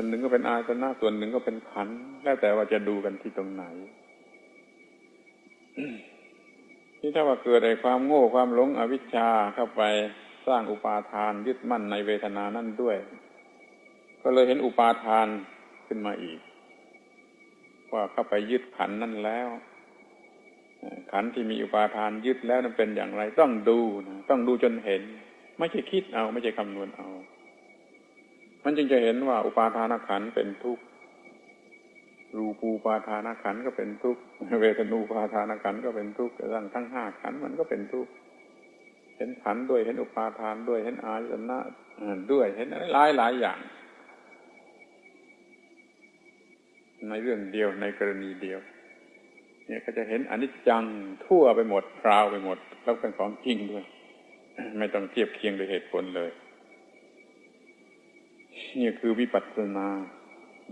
ส่วนหนึ่งก็เป็นอายตนะส่วนหนึ่งก็เป็นขันแล้วแต่ว่าจะดูกันที่ตรงไหนที่ถ้าว่าเกิดไอ้ความโง่ความหลงอวิชชาเข้าไปสร้างอุปาทานยึดมั่นในเวทนานั่นด้วย ก็เลยเห็นอุปาทานขึ้นมาอีก ว่าเข้าไปยึดขันนั่นแล้วขันที่มีอุปาทานยึดแล้วนั้นเป็นอย่างไร ต้องดูนะต้องดูจนเห็น ไม่ใช่คิดเอา ไม่ใช่คำนวณเอา มันจึงจะเห็นว่าอุปาทานขันเป็นทุกข์รูปูปาทานขันก็เป็นทุกข์เวทนูปาทานขันก็เป็นทุกข์ทั้งทั้งห้าขันมันก็เป็นทุกข์เห็นขันด้วยเห็นอุปาทานด้วยเห็นอายตนะด้วยเห็นหลายหลายอย่าง ในเรื่องเดียวในกรณีเดียว เนี่ยก็จะเห็นอนิจจังทั่วไปหมดคราวไปหมด แล้วเป็นของจริงด้วย ไม่ต้องเทียบเคียงด้วยเหตุผลเลย นี่คือวิปัสสนา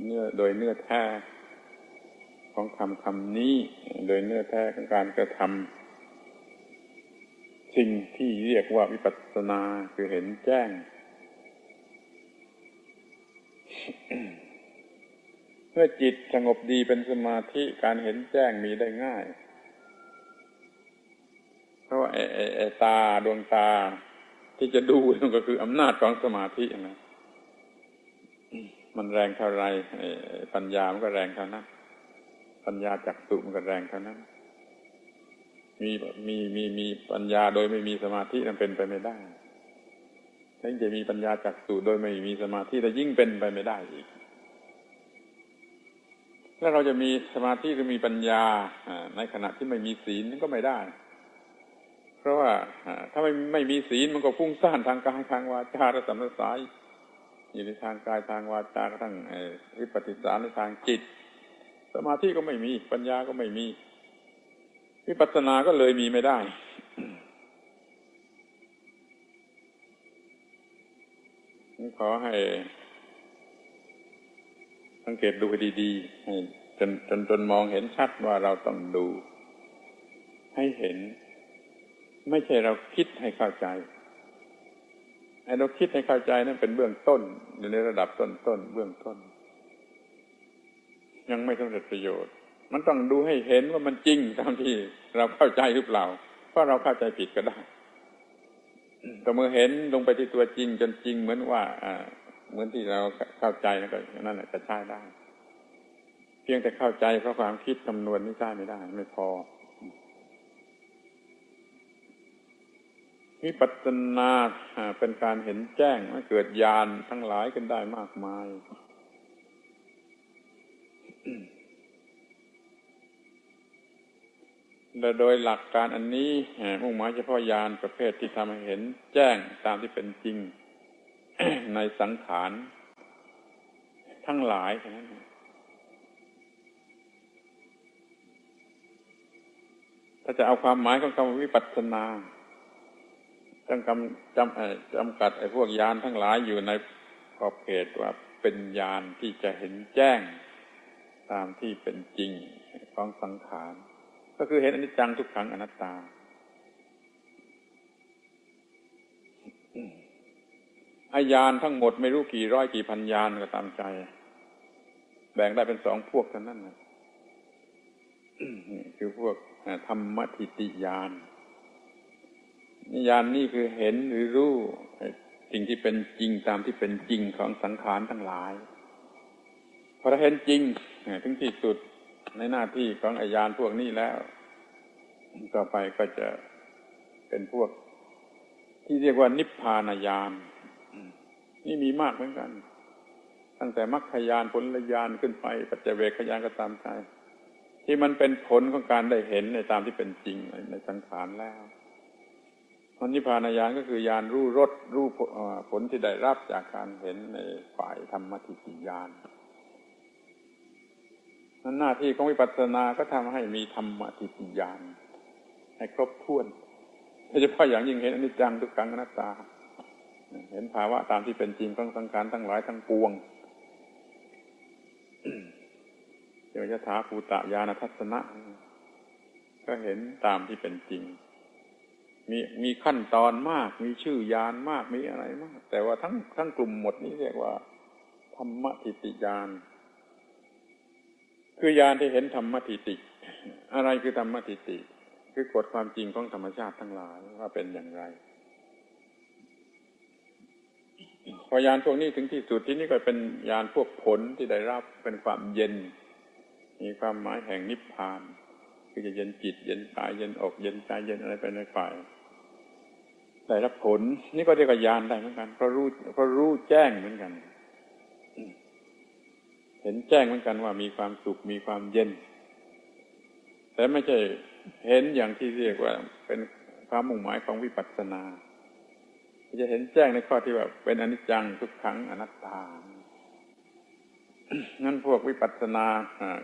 เนื้อโดยเนื้อแท้ของคำคำนี้ โดยเนื้อแท้ของการกระทำสิ่งที่เรียกว่าวิปัสสนาคือเห็นแจ้ง เมื่อจิตสงบดีเป็นสมาธิการเห็นแจ้งมีได้ง่าย เพราะว่าไอ้ไอ้ตาดวงตาที่จะดูนั่นก็คืออำนาจของสมาธินะ มันแรงเท่าไรปัญญามันก็แรงเท่านั้นปัญญาจักสุมันก็แรงเท่านั้น มีมีมีมีปัญญาโดยไม่มีสมาธินันเป็นไปไม่ได้ถ้าจะมีปัญญาจักสุโดยไม่มีสมาธิแต่ยิ่งเป็นไปไม่ได้อีกแล้วเราจะมีสมาธิหรือมีปัญญาในขณะที่ไม่มีศีลนั่นก็ไม่ได้ เพราะว่าถ้าไม่ไม่มีศีลมันก็ฟุ้งซ่านทางกายทางวาจาและสัมสาย อยู่ในทางกายทางวาจากระทั่งวิปฏิสาในทางจิต สมาธิก็ไม่มีปัญญาก็ไม่มีวิปัสสนาก็เลยมีไม่ได้ขอให้สังเกตดูให้ดีๆให้จนจนจนมองเห็นชัดว่าเราต้องดู ให้เห็น ไม่ใช่เราคิดให้เข้าใจ ไอ้เราคิดให้เข้าใจนั่นเป็นเบื้องต้น อยู่ในระดับต้นต้นเบื้องต้น ยังไม่สำเร็จประโยชน์ มันต้องดูให้เห็นว่ามันจริงตามที่เราเข้าใจหรือเปล่า เพราะเราเข้าใจผิดก็ได้แต่เมื่อเห็นลงไปที่ตัวจริงจนจริงเหมือนว่าอ่าเหมือนที่เราเข้าใจนั่นก็นั่นแหละจะใช้ได้ เพียงแต่เข้าใจเพราะความคิดคำนวณนี่ใช้ไม่ได้ ไม่พอ วิปัสสนาเป็นการเห็นแจ้งมันเกิดญาณทั้งหลายกันได้มากมาย และโดยหลักการอันนี้มุ่งหมายเฉพาะญาณประเภทที่ทำให้เห็นแจ้งตามที่เป็นจริง ในสังขารทั้งหลายนั้นถ้าจะเอาความหมายของคำวิปัสสนา ต้องกำจำจำกัดไอ้พวกยานทั้งหลายอยู่ในขอบเขตว่าเป็นยานที่จะเห็นแจ้งตามที่เป็นจริงของสังขาร ก็คือเห็นอนิจจังทุกขังอนัตตา อายานทั้งหมดไม่รู้กี่ร้อยกี่พันยานก็ตามใจ แบ่งได้เป็นสองพวกเท่านั้นนะคือพวกธรรมทิติยาน นิยานนี่คือเห็นหรือรู้สิ่งที่เป็นจริงตามที่เป็นจริงของสังขารทั้งหลายพอเราเห็นจริงถึงที่สุดในหน้าที่ของอายานพวกนี้แล้ว ต่อไปก็จะเป็นพวก ที่เรียกว่านิพพานญาณนี่มีมากเหมือนกัน ตั้งแต่มรรคยานผลยานขึ้นไป ปัจเจเวคยานก็ตามใจที่มันเป็นผลของการได้เห็นในตามที่เป็นจริงในสังขารแล้ว มันนิพพานญาณก็คือญาณรู้รสรู้ผลที่ได้รับจากการเห็นในฝ่ายธรรมทิฏฐิญาณนั้นหน้าที่ของวิปัสสนาก็ทำให้มีธรรมทิฏฐิญาณให้ครบถ้วนโดยเฉพาะอย่างยิ่งเห็นอนิจจังทุกขังอนัตตา เห็นภาวะตามที่เป็นจริงของสังขารทั้งหลายทั้งปวงเจ้าะถาภูตะญาณทัศนะ ก็เห็นตามที่เป็นจริง มีมีขั้นตอนมาก มีชื่อยานมากมีอะไรมาก แต่ว่าทั้งทั้งกลุ่มหมดนี้เรียกว่าธรรมทิฏฐิญาณคือญาณที่เห็นธรรมทิฏฐิอะไรคือธรรมทิฏฐิคือกฎความจริงของธรรมชาติทั้งหลายว่าเป็นอย่างไรพอยานพวกนี้ถึงที่สุดที่นี่ก็เป็นยานพวกผลที่ได้รับเป็นความเย็น มีความหมายแห่งนิพพาน คือจะเย็นจิต เย็นกายเย็นอกเย็นใจเย็นอะไรไปในฝ่าย ได้รับผล นี่ก็เรียกว่ายานได้เหมือนกันเพราะรู้เพราะรู้แจ้งเหมือนกัน เห็นแจ้งเหมือนกันว่ามีความสุขมีความเย็น แต่ไม่ใช่เห็นอย่างที่เรียกว่า เป็นความมุ่งหมายของวิปัสสนาจะเห็นแจ้งในข้อที่ว่าเป็นอนิจจังทุกขังอนัตตางั้นพวกวิปัสสนา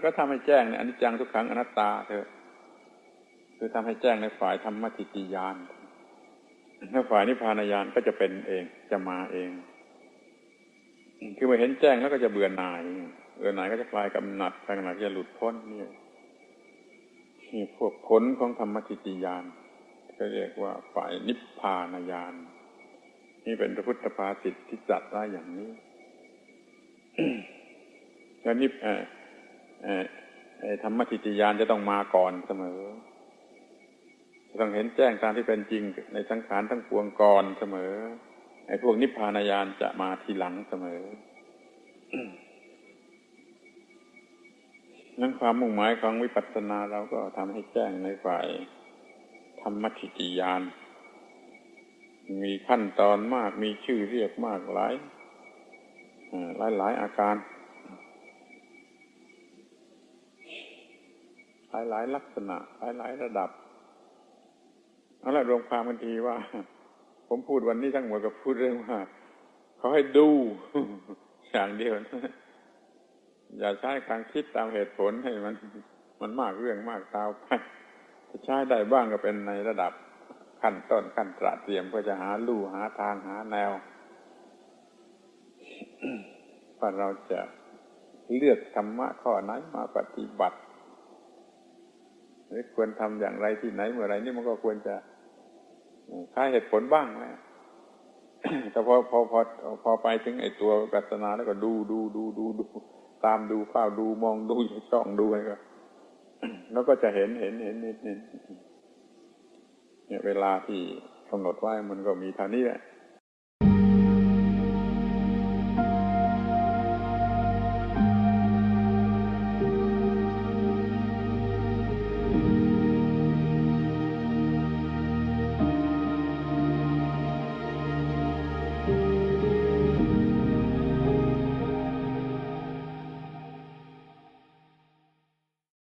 ก็ทำให้แจ้งในอนิจจังทุกขังอนัตตาเถอะ คือทำให้แจ้งในฝ่ายธรรมทิฏฐิยาน ถ้าฝ่ายนิพพานญาณก็จะเป็นเองจะมาเอง คือมื่อเห็นแจ้งแล้วก็จะเบื่อหน่ายเบื่อหน่ายก็จะคลายกำหนัดคลายกำหนัดจะหลุดพ้นนี่นี่พวกผลของธรรมทิฏฐิยานก็เรียกว่าฝ่ายนิพพานญาณนี่เป็นพระพุทธภาษิตที่จัดไว้อย่างนี้แล้วนิพธรรมทิฏฐิยานจะต้องมาก่อนเสมอ ต้องเห็นแจ้งตามที่เป็นจริงในสังขารทั้งปวงก่อนเสมอไอ้พวกนิพพานญาณจะมาทีหลังเสมอนั้นความมุ่งหมายของวิปัสสนาเราก็ทำให้แจ้งในฝ่ายธรรมทิฏฐิยาน มีขั้นตอนมากมีชื่อเรียกมากหลายหลายหลายอาการ หลายหลายลักษณะ หลายหลายระดับ เอาละรวมความกันทีว่า ผมพูดวันนี้ทั้งหมดก็พูดเรื่องว่าเขาให้ดูอย่างเดียวอย่าใช้การคิดตามเหตุผลให้มัน มันมากเรื่องมากตาวไปจะใช้ได้บ้างก็เป็นในระดับขั้นต้นขั้นตระเตรียมเพื่อจะหาลู่หาทางหาแนวว่าเราจะเลือกธรรมะข้อไหนมาปฏิบัติหรือควรทำอย่างไรที่ไหนเมื่อไรนี่มันก็ควรจะ ค่าเหตุผลบ้างนะแต่พอพอพอพอไปถึงไอ้ตัวกัสนาแล้วก็ดูดูดูดูดูตามดูเฝ้าดูมองดูช่องดูอะไรก็ แล้วก็จะเห็นเห็นเห็นเห็นเนี่ยเวลาที่กำหนดไว้มันก็มีเท่านี้แหละ